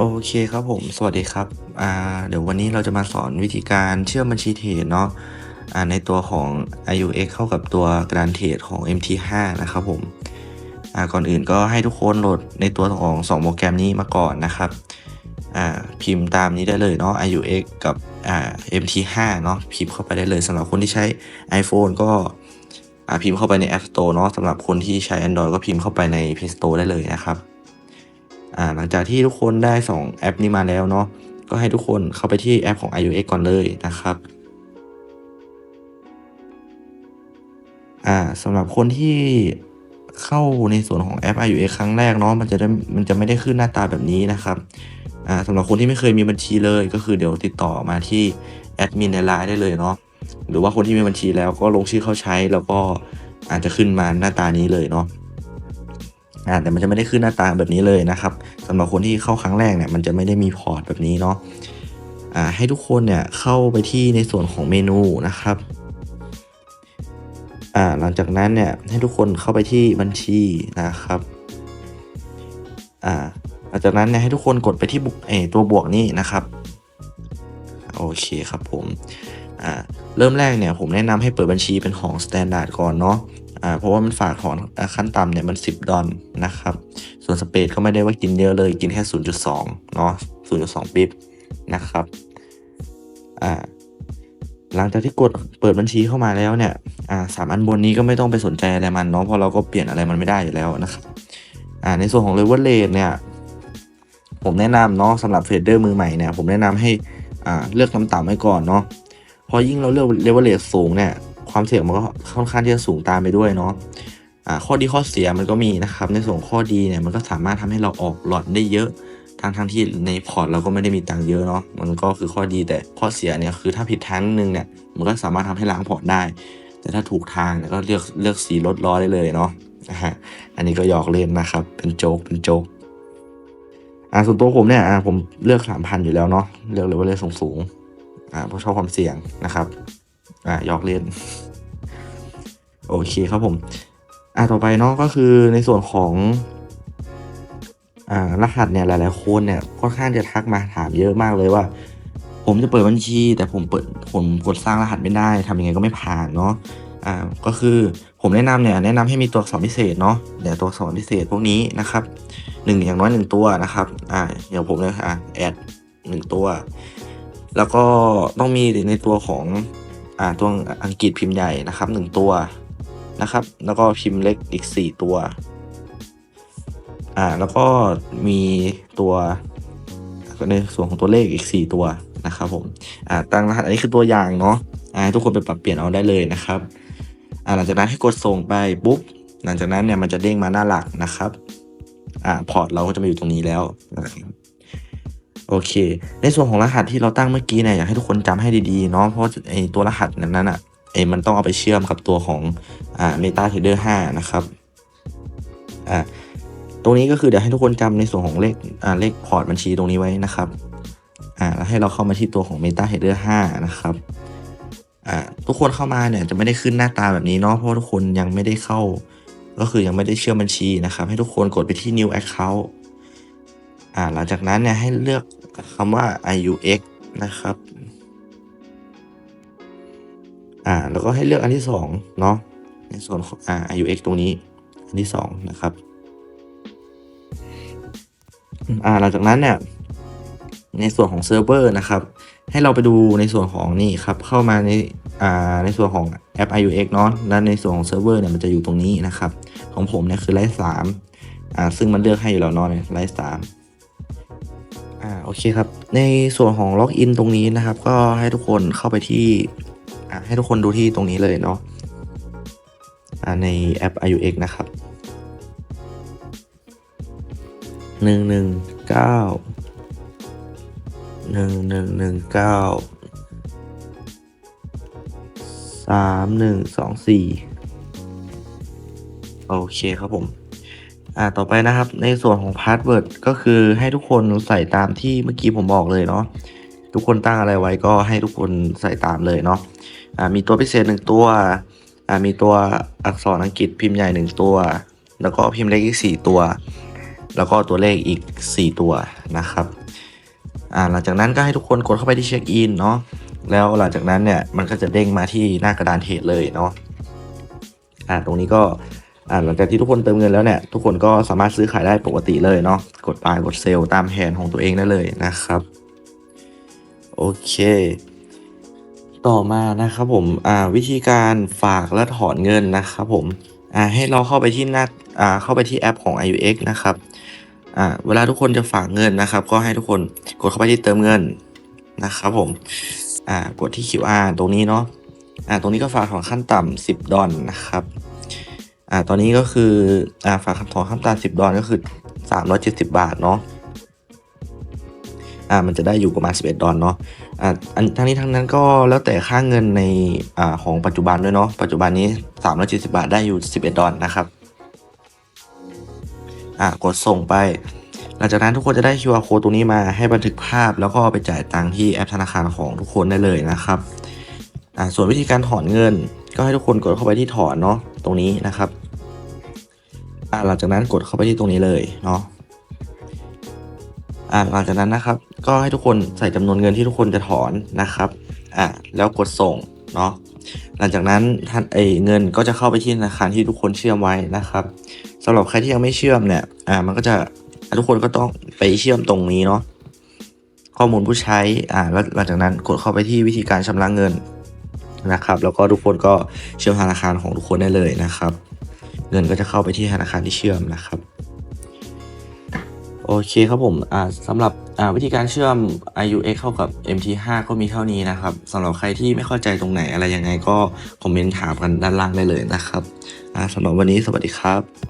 โอเคครับผม สวัสดีครับ อ่า เดี๋ยววันนี้เราจะมาสอนวิธีการเชื่อมบัญชีเทรดเนาะ อ่า ในตัวของ IUX เข้ากับตัวกระดานเทรดของ MT5 นะครับผม อ่า ก่อนอื่นก็ให้ทุกคนโหลดในตัวของ 2 โปรแกรมนี้มาก่อนนะครับ อ่า พิมพ์ตามนี้ได้เลยเนาะ IUX กับ อ่า MT5 เนาะ พิมพ์เข้าไปได้เลยสำหรับคนที่ใช้ iPhone ก็ อ่า พิมพ์เข้าไปใน App Store เนาะสำหรับคนที่ใช้ Android ก็พิมพ์เข้าไปใน Play Store ได้เลยนะครับ หลังจากที่ทุกคนได้ 2 แอปนี้มาแล้วเนาะก็ให้ทุกคนเข้าไปที่แอปของ iOS ก่อนเลยนะครับอ่าสำหรับคนที่เข้าในส่วนของแอป iOS ครั้งแรกเนาะมันจะได้มันจะไม่ได้ขึ้นหน้าตาแบบนี้นะครับอ่าสำหรับคนที่ไม่เคยมีบัญชีเลย ก็คือเดี๋ยวติดต่อมาที่แอดมินในไลน์ได้เลยเนาะหรือว่าคนที่มีบัญชีแล้วก็ลงชื่อเข้าใช้แล้วก็อาจจะขึ้นมาหน้าตานี้เลยเนาะ อ่าแต่มันจะไม่ได้ขึ้นหน้าตาแบบนี้เลยนะครับสำหรับคนที่เข้าครั้งแรกเนี่ยมันจะไม่ได้มีพอร์ตแบบนี้เนาะอ่าให้ทุกคนเนี่ยเข้าไปที่ในส่วนของเมนูนะครับอ่าหลังจากนั้นเนี่ยให้ทุกคนเข้าไปที่บัญชีนะครับอ่าหลังจากนั้นเนี่ยให้ทุกคนกดไปที่บุกเอตัวบวกนี่นะครับโอเคครับผมอ่าเริ่มแรกเนี่ยผมแนะนำให้เปิดบัญชีเป็นของ Standard ก่อนเนาะ อ่าเพราะว่ามันฝากถอนขั้นต่ำเนี่ยมัน 10 ดอลนะครับ ส่วนสเปดก็ไม่ได้ว่ากินเยอะเลยกินแค่ 0.2เนาะ0.2ปิ๊บนะครับอ่าหลังจากที่กดเปิดบัญชีเข้ามาแล้วเนี่ยอ่าสามอันบนนี้ก็ไม่ต้องไปสนใจอะไรมันเนาะเพราะเราก็เปลี่ยนอะไรมันไม่ได้อยู่แล้วนะครับอ่าในส่วนของ level rate เนี่ยผมแนะนำเนาะสำหรับเทรดเดอร์มือใหม่เนี่ยผมแนะนำให้อ่าเลือกต่ำๆไว้ก่อนเนาะเพราะยิ่งเราเลือก level rate สูงเนี่ย ความเสี่ยงมันก็ค่อนข้างที่จะสูงตามไปด้วยเนาะข้อดีข้อเสียมันก็มีนะครับ ในส่วนข้อดีเนี่ยมันก็สามารถทำให้เราออกหลอดได้เยอะทางทางที่ในพอร์ตเราก็ไม่ได้มีตังค์เยอะเนาะมันก็คือข้อดีแต่ข้อเสียเนี่ยคือถ้าผิดทางนึงเนี่ยมันก็สามารถทำให้ล้างพอร์ตได้ แต่ถ้าถูกทางเนี่ยก็เลือกเลือกสีลดล้อได้เลยเนาะนะฮะอันนี้ก็หยอกเล่นนะครับ เป็นโจ๊กเป็นโจ๊กอ่าส่วนตัวผมเนี่ยอ่าผมเลือกสามพันอยู่แล้วเนาะเลือกเลยว่าเลยสูงสูงอ่าเพราะชอบความเสี่ยงนะครับอ่าหยอกเล่น โอเคครับผมอ่าต่อไปเนาะก็คือในส่วนของอ่ารหัสเนี่ยหลายๆคนเนี่ยค่อนข้างจะทักมาถามเยอะมากเลยว่า ผมจะเปิดบัญชี แต่ผมเปิดผมกดสร้างรหัสไม่ได้ทำยังไงก็ไม่ผ่านเนาะอ่าก็คือผมแนะนำเนี่ยแนะนำให้มีตัวอักษรพิเศษเนาะเดี๋ยวตัวอักษรพิเศษพวกนี้นะครับหนึ่งอย่างน้อยหนึ่งตัวนะครับอ่าอย่างผมเลยอะแอดหนึ่งตัว แล้วก็ต้องมีในตัวของอ่าตัวอังกฤษพิมพ์ใหญ่นะครับหนึ่งตัว นะครับ แล้วก็พิมพ์เล็กอีกสี่ตัว อ่า แล้วก็มีตัวในส่วนของตัวเลขอีกสี่ตัวนะครับผม อ่า ตั้งรหัสอันนี้คือตัวอย่างเนาะ อ่าให้ทุกคนไปปรับเปลี่ยนเอาได้เลยนะครับ อ่า หลังจากนั้นให้กดส่งไปปุ๊บ หลังจากนั้นเนี่ยมันจะเด้งมาหน้าหลักนะครับ อ่า พอร์ตเราก็จะมาอยู่ตรงนี้แล้วโอเค ในส่วนของรหัสที่เราตั้งเมื่อกี้เนี่ยอยากให้ทุกคนจำให้ดีๆเนาะเพราะไอตัวรหัสนั้นน่ะ มันต้องเอาไปเชื่อมกับตัวของอ่า MetaTrader 5 นะครับอ่าตรงนี้ก็คือเดี๋ยวให้ทุกคนจำในส่วนของเลขอ่าเลขพอร์ตบัญชีตรงนี้ไว้นะครับอ่าแล้วให้เราเข้ามาที่ตัวของ MetaTrader 5 นะครับอ่าทุกคนเข้ามาเนี่ยจะไม่ได้ขึ้นหน้าตาแบบนี้เนาะเพราะทุกคนยังไม่ได้เข้า ก็คือยังไม่ได้เชื่อมบัญชีนะครับ ให้ทุกคนกดไปที่ new account อ่าหลังจากนั้นเนี่ยให้เลือกคำว่า IUX นะครับ อ่า แล้วก็ให้เลือกอันที่สองเนาะ ในส่วนของอ่า IUX ตรงนี้ อันที่สองนะครับ อ่า หลังจากนั้นเนี่ย ในส่วนของเซิร์ฟเวอร์นะครับ ให้เราไปดูในส่วนของนี่ครับ เข้ามาใน อ่า ในส่วนของแอป IUX เนาะ และในส่วนของเซิร์ฟเวอร์เนี่ย มันจะอยู่ตรงนี้นะครับ ของผมเนี่ยคือไลฟ์สามอ่า ซึ่งมันเลือกให้อยู่แล้วเนาะไลฟ์สามอ่า โอเคครับ ในส่วนของล็อกอินตรงนี้นะครับ ก็ให้ทุกคนเข้าไปที่อ่ ให้ทุกคนดูที่ตรงนี้เลยเนาะอ่าในแอป iUX นะครับหนึ่งหนึ่งเก้าหนึ่งหนึ่งหนึ่งเก้าสามหนึ่งสองสี่โอเคครับผม อ่า ต่อไปนะครับ ในส่วนของพาสเวิร์ดก็คือให้ทุกคนใส่ตามที่เมื่อกี้ผมบอกเลยเนาะ ทุกคนตั้งอะไรไว้ก็ให้ทุกคนใส่ตามเลยเนาะอ่ามีตัวพิเศษหนึ่งตัว มีตัวอักษรอังกฤษพิมพ์ใหญ่หนึ่งตัว แล้วก็พิมพ์เล็กอีกสี่ตัว แล้วก็ตัวเลขอีก 4 ตัวนะครับหลังจากนั้นก็ให้ทุกคนกดเข้าไปที่เช็คอินเนาะ แล้วหลังจากนั้นเนี่ยมันก็จะเด้งมาที่หน้ากระดานเทรดเลยเนาะอ่าตรงนี้ก็หลังจากที่ทุกคนเติมเงินแล้วเนี่ยทุกคนก็สามารถซื้อขายได้ปกติเลยเนาะ กดบายกดเซลล์ตามแผนของตัวเองได้เลยนะครับ โอเค ต่อมานะครับผมอ่าวิธีการฝากและถอนเงินนะครับผมอ่าให้เราเข้าไปที่หน้าอ่าเข้าไปที่แอปของ iUX นะครับอ่าเวลาทุกคนจะฝากเงินนะครับ ก็ให้ทุกคนกดเข้าไปที่เติมเงินนะครับผมอ่ากดที่ QR ตรงนี้เนาะอ่าตรงนี้ก็ฝากถอนขั้นต่ำ10 ดอลนะครับอ่าตอนนี้ก็คืออ่าฝากถอนขั้นต่ำ10 ดอลก็คือ 370 บาทเนาะ อ่ามันจะได้อยู่ประมาณ 11 ดอลเนาะอ่าอันทั้งนี้ทั้งนั้นก็แล้วแต่ค่าเงินในอ่าของปัจจุบันด้วยเนาะปัจจุบันนี้370บาทได้อยู่ 11 ดอลนะครับอ่ากดส่งไป หลังจากนั้นทุกคนจะได้ QR code ตรงนี้มาให้บันทึกภาพ แล้วก็ไปจ่ายตังค์ที่แอปธนาคารของทุกคนได้เลยนะครับอ่าส่วนวิธีการถอนเงิน ก็ให้ทุกคนกดเข้าไปที่ถอนเนาะตรงนี้นะครับอ่าหลังจากนั้นกดเข้าไปที่ตรงนี้เลยเนาะ อ่าหลังจากนั้นนะครับ ก็ให้ทุกคนใส่จำนวนเงินที่ทุกคนจะถอนนะครับอ่าแล้วกดส่งเนาะหลังจากนั้นท่านเอเงินก็จะเข้าไปที่ธนาคารที่ทุกคนเชื่อมไว้นะครับสำหรับใครที่ยังไม่เชื่อมเนี่ยอ่ามันก็จะทุกคนก็ต้องไปเชื่อมตรงนี้เนาะข้อมูลผู้ใช้อ่าแล้วหลังจากนั้นกดเข้าไปที่วิธีการชำระเงินนะครับ แล้วก็ทุกคนก็เชื่อมธนาคารของทุกคนได้เลยนะครับ เงินก็จะเข้าไปที่ธนาคารที่เชื่อมนะครับ เคครับผมอ่าสำหรับอ่าวิธีการเชื่อม iUX เข้ากับ MT5 ก็มีเท่านี้นะครับสำหรับใครที่ไม่เข้าใจตรงไหนอะไรยังไงก็คอมเมนต์ถามกันด้านล่างได้เลยนะครับอ่าสำหรับวันนี้สวัสดีครับ